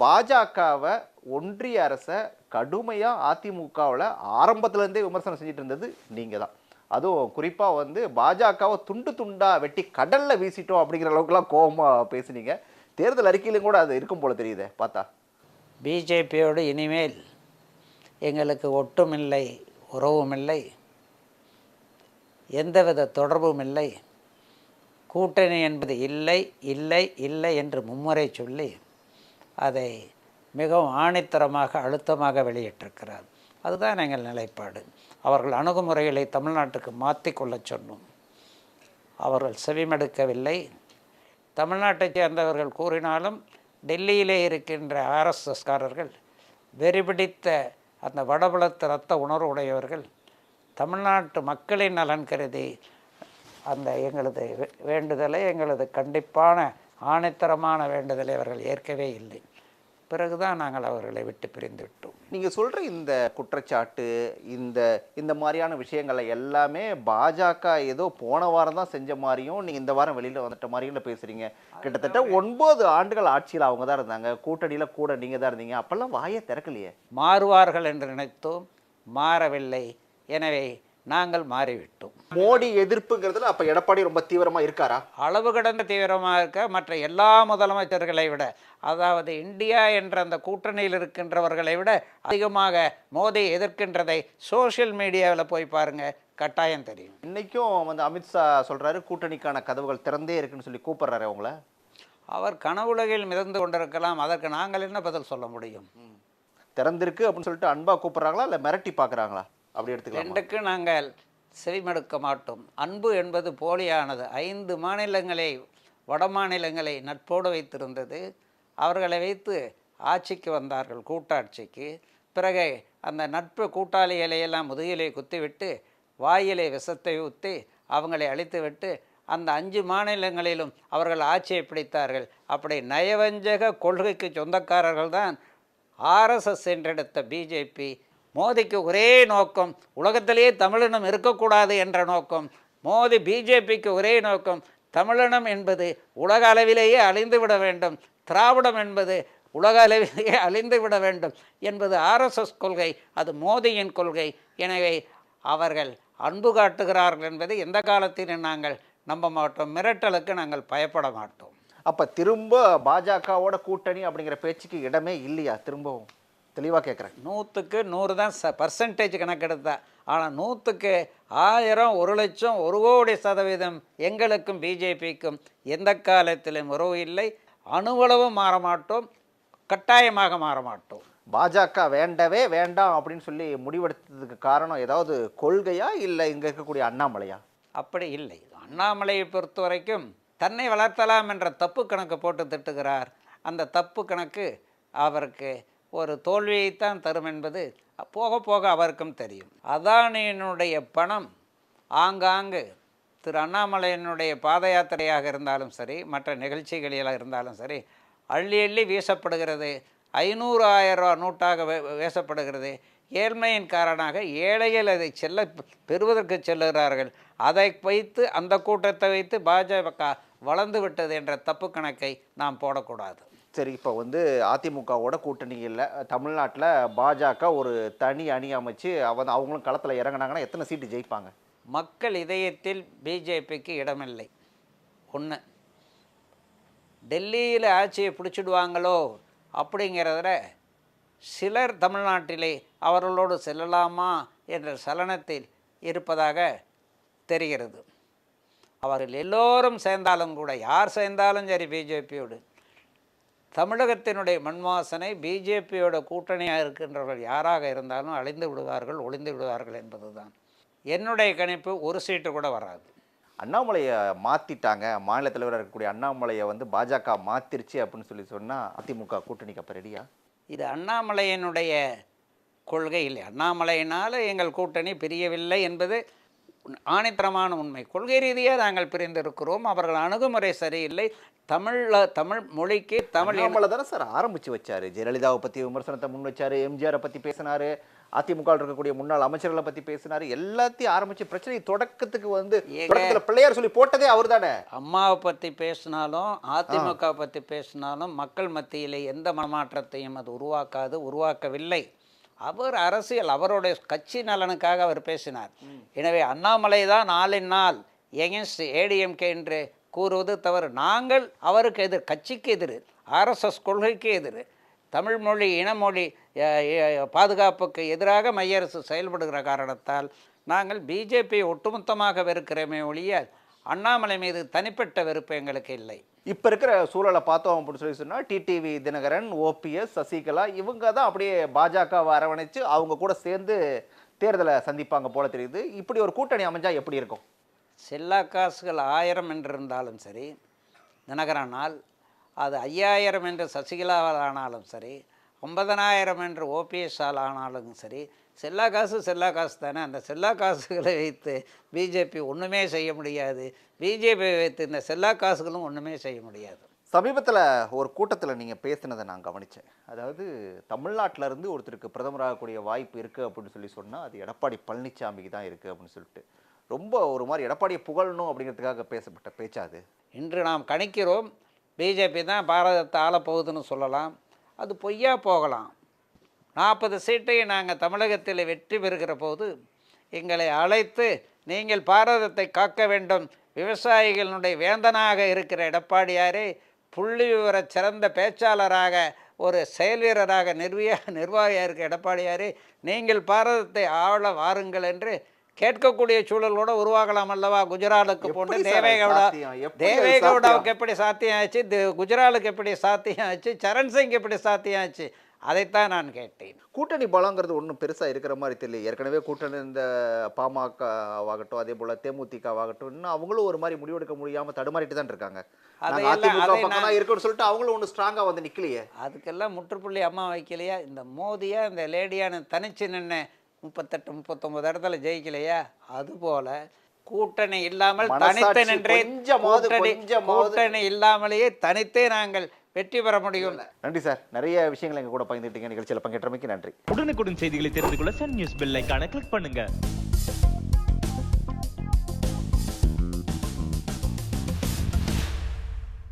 பாஜகவை ஒன்றிய அரசை கடுமையாக அதிமுகவில் ஆரம்பத்துலேருந்தே விமர்சனம் செஞ்சுட்டு இருந்தது நீங்கள் தான் அதுவும் குறிப்பாக வந்து பாஜகவை துண்டு துண்டாக வெட்டி கடலில் வீசிட்டோம் அப்படிங்கிற அளவுக்குலாம் கோபமாக பேசுனீங்க. தேர்தல் அறிக்கையிலும் கூட அது இருக்கும் போல தெரியுதே பார்த்தா. பிஜேபியோடு இனிமேல் எங்களுக்கு ஒட்டுமில்லை உறவுமில்லை எந்தவித தொடர்பும் இல்லை கூட்டணி என்பது இல்லை இல்லை இல்லை என்று மும்முறை சொல்லி அதை மிகவும் ஆணித்தரமாக அழுத்தமாக வெளியிட்டிருக்கிறார். அதுதான் எங்கள் நிலைப்பாடு. அவர்கள் அணுகுமுறைகளை தமிழ்நாட்டுக்கு மாற்றிக்கொள்ளச் சொன்னோம். அவர்கள் செவிமடுக்கவில்லை. தமிழ்நாட்டைச் சேர்ந்தவர்கள் கூறினாலும் டெல்லியிலே இருக்கின்ற ஆர்எஸ்எஸ்காரர்கள் வெறிபிடித்த அந்த வடபுலத்து ரத்த உணர்வு உடையவர்கள் தமிழ்நாட்டு மக்களின் நலன் கருதி அந்த எங்களது வே- வேண்டுதலை எங்களது கண்டிப்பான ஆணைத்தரமான வேண்டுதலை அவர்கள் ஏற்கவே இல்லை. பிறகுதான் நாங்கள் அவர்களை விட்டு பிரிந்து விட்டோம். நீங்கள் சொல்கிற இந்த குற்றச்சாட்டு இந்த இந்த மாதிரியான விஷயங்களை எல்லாமே பாஜக ஏதோ போன வாரம் தான் செஞ்ச மாதிரியும் நீங்கள் இந்த வாரம் வெளியில் வந்துட்ட மாதிரியும் பேசுகிறீங்க கிட்டத்தட்ட ஒன்பது ஆண்டுகள் ஆட்சியில் அவங்க தான் இருந்தாங்க. கூட்டணியில் கூட நீங்கள் தான் இருந்தீங்க. அப்போல்லாம் வாயை திறக்கலையே. மாறுவார்கள் என்று நினைத்தோம். மாறவில்லை. எனவே நாங்கள் மாறிவிட்டோம். மோடி எதிர்ப்புங்கிறதுல அப்போ எடப்பாடி ரொம்ப தீவிரமாக இருக்காரா? அளவு கடந்த தீவிரமாக இருக்க மற்ற எல்லா முதலமைச்சர்களை விட அதாவது இந்தியா என்ற அந்த கூட்டணியில் இருக்கின்றவர்களை விட அதிகமாக மோடி எதிர்க்கின்றதை சோஷியல் மீடியாவில் போய் பாருங்க கட்டாயம் தெரியும். இன்னைக்கும் வந்து அமித்ஷா சொல்றாரு கூட்டணிக்கான கதவுகள் திறந்தே இருக்குன்னு சொல்லி கூப்பிடுறாரு அவங்கள. அவர் கனவுலகில் மிதந்து கொண்டிருக்கலாம் அதற்கு நாங்கள் என்ன பதில் சொல்ல முடியும்? திறந்திருக்கு அப்படின்னு சொல்லிட்டு அன்பா கூப்பிடுறாங்களா இல்லை மிரட்டி பார்க்குறாங்களா? அப்படி எடுத்துக்கலாம்? ரெண்டுக்கு நாங்கள் செவிமடுக்க மாட்டோம். அன்பு என்பது போலியானது. ஐந்து மாநிலங்களை வட மாநிலங்களை நட்போடு வைத்திருந்தது. அவர்களை வைத்து ஆட்சிக்கு வந்தார்கள் கூட்டாட்சிக்கு. பிறகு அந்த நட்பு கூட்டாளிகளை எல்லாம் முதுகிலே குத்திவிட்டு வாயிலே விஷத்தை ஊற்றி அவங்களை அழித்துவிட்டு அந்த அஞ்சு மாநிலங்களிலும் அவர்கள் ஆட்சியை பிடித்தார்கள். அப்படி நயவஞ்சக கொள்கைக்கு சொந்தக்காரர்கள் தான் ஆர்எஸ்எஸ் என்றெடுத்த பிஜேபி மோதிக்கு ஒரே நோக்கம் உலகத்திலேயே தமிழினம் இருக்கக்கூடாது என்ற நோக்கம். மோடி பிஜேபிக்கு ஒரே நோக்கம் தமிழினம் என்பது உலக அளவிலேயே அழிந்து விட வேண்டும். திராவிடம் என்பது உலக அளவிலேயே அழிந்து விட வேண்டும் என்பது ஆர்எஸ்எஸ் கொள்கை அது மோதியின் கொள்கை. எனவே அவர்கள் அன்பு காட்டுகிறார்கள் என்பதை எந்த காலத்திலும் நாங்கள் நம்ப மாட்டோம். மிரட்டலுக்கு நாங்கள் பயப்பட மாட்டோம். அப்போ திரும்ப பாஜகவோட கூட்டணி அப்படிங்கிற பேச்சுக்கு இடமே இல்லையா திரும்பவும்? தெளிவா கேட்குறேன் நூற்றுக்கு நூறு தான் ச பர்சன்டேஜ் கணக்கெடுத்தா. ஆனால் நூற்றுக்கு ஆயிரம் ஒரு லட்சம் ஒரு கோடி சதவீதம் எங்களுக்கும் பிஜேபிக்கும் எந்த காலத்திலும் உறவு இல்லை. அணுவளவும் மாற மாட்டோம் கட்டாயமாக மாற மாட்டோம். பாஜக வேண்டவே வேண்டாம் அப்படின்னு சொல்லி முடிவெடுத்ததுக்கு காரணம் ஏதாவது கொள்கையா இல்லை இங்க இருக்கக்கூடிய அண்ணாமலையா? அப்படி இல்லை. அண்ணாமலையை பொறுத்த வரைக்கும் தன்னை வளர்த்தலாம் என்ற தப்பு கணக்கு போட்டு திட்டுகிறார். அந்த தப்பு கணக்கு அவருக்கு ஒரு தோல்வியைத்தான் தரும் என்பது போக போக அவருக்கும் தெரியும். அதானியினுடைய பணம் ஆங்காங்கு திரு அண்ணாமலையினுடைய பாத யாத்திரையாக இருந்தாலும் சரி மற்ற நிகழ்ச்சிகளில் இருந்தாலும் சரி அள்ளி அள்ளி வீசப்படுகிறது. ஐநூறு ஆயிரம் ரூபா நோட்டாக வே- வீசப்படுகிறது. ஏழ்மையின் காரணமாக ஏழைகள் அதை செல்ல பெறுவதற்கு செல்லுகிறார்கள். அதை வைத்து அந்த கூட்டத்தை வைத்து பாஜக வளர்ந்து விட்டது என்ற தப்பு கணக்கை நாம் போடக்கூடாது. சரி இப்போ வந்து அதிமுகவோட கூட்டணி இல்லை. தமிழ்நாட்டில் பாஜக ஒரு தனி அணி அமைச்சு அவன் அவங்களும் களத்தில் இறங்குனாங்கன்னா எத்தனை சீட்டு ஜெயிப்பாங்க? மக்கள் இதயத்தில் பிஜேபிக்கு இடமில்லை. ஒன்று டெல்லியில் ஆட்சியை பிடிச்சிடுவாங்களோ அப்படிங்கிறத சிலர் தமிழ்நாட்டிலே அவர்களோடு செல்லலாமா என்ற சலனத்தில் இருப்பதாக தெரிகிறது. அவர்கள் எல்லோரும் சேர்ந்தாலும் கூட யார் சேர்ந்தாலும் சரி பிஜேபியோடு தமிழகத்தினுடைய மண்வாசனை பிஜேபியோட கூட்டணியாக இருக்கின்றவர்கள் யாராக இருந்தாலும் அழிந்து விடுவார்கள் ஒளிந்து விடுவார்கள் என்பதுதான். என்னுடைய கணிப்பு ஒரு சீட்டு கூட வராது. அண்ணாமலையை மாற்றிட்டாங்க மாநில தலைவராக இருக்கக்கூடிய அண்ணாமலையை வந்து பாஜக மாத்திருச்சு அப்படின்னு சொல்லி சொன்னால் அதிமுக கூட்டணிக்கு அப்போ ரெடியா இது அண்ணாமலையினுடைய கொள்கை இல்லை. அண்ணாமலையினால் எங்கள் கூட்டணி பிரியவில்லை என்பது ஆணித்தரமான உண்மை. கொள்கை ரீதியாக நாங்கள் பிரிந்திருக்கிறோம். அவர்கள் அணுகுமுறை சரியில்லை. தமிழ்ல தமிழ் மொழிக்கு தமிழ் அண்ணாமலை தானே சார் ஆரம்பிச்சு வச்சாரு. ஜெயலலிதாவை பற்றி விமர்சனத்தை முன் வச்சாரு. எம்ஜிஆரை பற்றி பேசினாரு. அதிமுக இருக்கக்கூடிய முன்னாள் அமைச்சர்களை பத்தி பேசினாரு. எல்லாத்தையும் ஆரம்பிச்சு பிரச்சனை தொடக்கத்துக்கு வந்து. தொடக்கத்துல பிள்ளையார் சொல்லி போட்டதே அவர் தானே. அம்மாவை பற்றி பேசினாலும் அதிமுக பற்றி பேசினாலும் மக்கள் மத்தியில் எந்த மனமாற்றத்தையும் அது உருவாக்காது உருவாக்கவில்லை. அவர் அரசியல் அவருடைய கட்சி நலனுக்காக அவர் பேசினார். எனவே அண்ணாமலை தான் நாளின் நாள் எகென்ஸ்ட் ஏடிஎம்கே என்று கூறுவது தவறு. நாங்கள் அவருக்கு எதிர் கட்சிக்கு எதிர் ஆர்எஸ்எஸ் கொள்கைக்கு எதிர் தமிழ் மொழி இனமொழி பாதுகாப்புக்கு எதிராக மைய அரசு செயல்படுகிற காரணத்தால் நாங்கள் பிஜேபியை ஒட்டுமொத்தமாக வெறுக்கிறோமே ஒழிய அண்ணாமலை மீது தனிப்பட்ட வெறுப்பு எங்களுக்கு இல்லை. இப்ப இருக்கிற சூழலை பார்த்தோம் அப்படின்னு சொல்லி சொன்னா டிடிவி தினகரன் ஓபிஎஸ் சசிகலா இவங்க தான் அப்படியே பாஜகவை அரவணைச்சு அவங்க கூட சேர்ந்து தேர்தலை சந்திப்பாங்க போல தெரியுது. இப்படி ஒரு கூட்டணி அமைஞ்சா எப்படி இருக்கும்? செல்லா காசுகள் ஆயிரம் என்று இருந்தாலும் சரி தினகரனால் அது ஐயாயிரம் என்று சசிகலாவால் ஆனாலும் சரி ஒன்பதனாயிரம் என்று ஓபிஎஸ்ஆல் ஆனாலும் சரி செல்லா காசு செல்லா காசு தானே. அந்த செல்லா காசுகளை வைத்து பிஜேபி ஒன்றுமே செய்ய முடியாது. பிஜேபி வைத்து இந்த செல்லா காசுகளும் ஒன்றுமே செய்ய முடியாது. சமீபத்தில் ஒரு கூட்டத்தில் நீங்கள் பேசினதை நான் கவனித்தேன் அதாவது தமிழ்நாட்டில் இருந்து ஒருத்தருக்கு பிரதமராகக்கூடிய வாய்ப்பு இருக்குது அப்படின்னு சொல்லி சொன்னால் அது எடப்பாடி பழனிசாமிக்கு தான் இருக்குது அப்படின்னு சொல்லிட்டு. ரொம்ப ஒரு மாதிரி எடப்பாடியை புகழணும் அப்படிங்கிறதுக்காக பேசப்பட்ட பேச்சா அது? இன்று நாம் கணிக்கிறோம் பிஜேபி தான் பாரதத்தை ஆளப்போகுதுன்னு சொல்லலாம். அது பொய்யா போகலாம். நாற்பது சீட்டை நாங்கள் தமிழகத்தில் வெற்றி பெறுகிற போது எங்களை அழைத்து நீங்கள் பாரதத்தை காக்க வேண்டும். விவசாயிகளுடைய வேந்தனாக இருக்கிற எடப்பாடியாரே புள்ளி விவர சிறந்த பேச்சாளராக ஒரு செயல் வீரராக நிர்வியா நிர்வாகியாக இருக்கிற எடப்பாடியாரே நீங்கள் பாரதத்தை ஆள வாருங்கள் என்று கேட்கக்கூடிய சூழல் கூட உருவாகலாம் அல்லவா? குஜராலுக்கு அது தேவேகவுடா தேவேகவுடாவுக்கு எப்படி சாத்தியம் ஆச்சு குஜராலுக்கு எப்படி சாத்தியம் ஆச்சு சரண் சிங் எப்படி சாத்தியம் ஆச்சு அதைத்தான் நான் கேட்டேன். கூட்டணி பலங்கிறது ஒன்றும் பெருசாக இருக்கிற மாதிரி தெரியல. ஏற்கனவே கூட்டணி இந்த பாமகவாகட்டும் அதே போல் தேமுதிகவாகட்டும் இன்னும் அவங்களும் ஒரு மாதிரி முடிவெடுக்க முடியாமல் தடுமாறிட்டு தான் இருக்காங்க. இருக்குன்னு சொல்லிட்டு அவங்களும் ஒன்றும் ஸ்ட்ராங்காக வந்து நிற்கலையே அதுக்கெல்லாம் முற்றுப்புள்ளி அம்மா வைக்கலையா? இந்த மோதியா இந்த லேடியான தனிச்சு நின்று முப்பத்தெட்டு முப்பத்தொன்பது இடத்துல ஜெயிக்கலையா? அதுபோல கூட்டணி இல்லாமல் தனித்து நின்றே கூட்டணி இல்லாமலேயே தனித்தே நாங்கள் வெற்றி பெற முடியும். நன்றி சார். நிறைய விஷயங்களை எங்கள் கூட பகிர்ந்துட்டீங்க நிகழ்ச்சியில் பங்கேற்றமைக்கு நன்றி. உடனுக்குடன் செய்திகளை தெரிந்து கொள்ள சன் நியூஸ் பெல் ஐகானை கிளிக் பண்ணுங்க.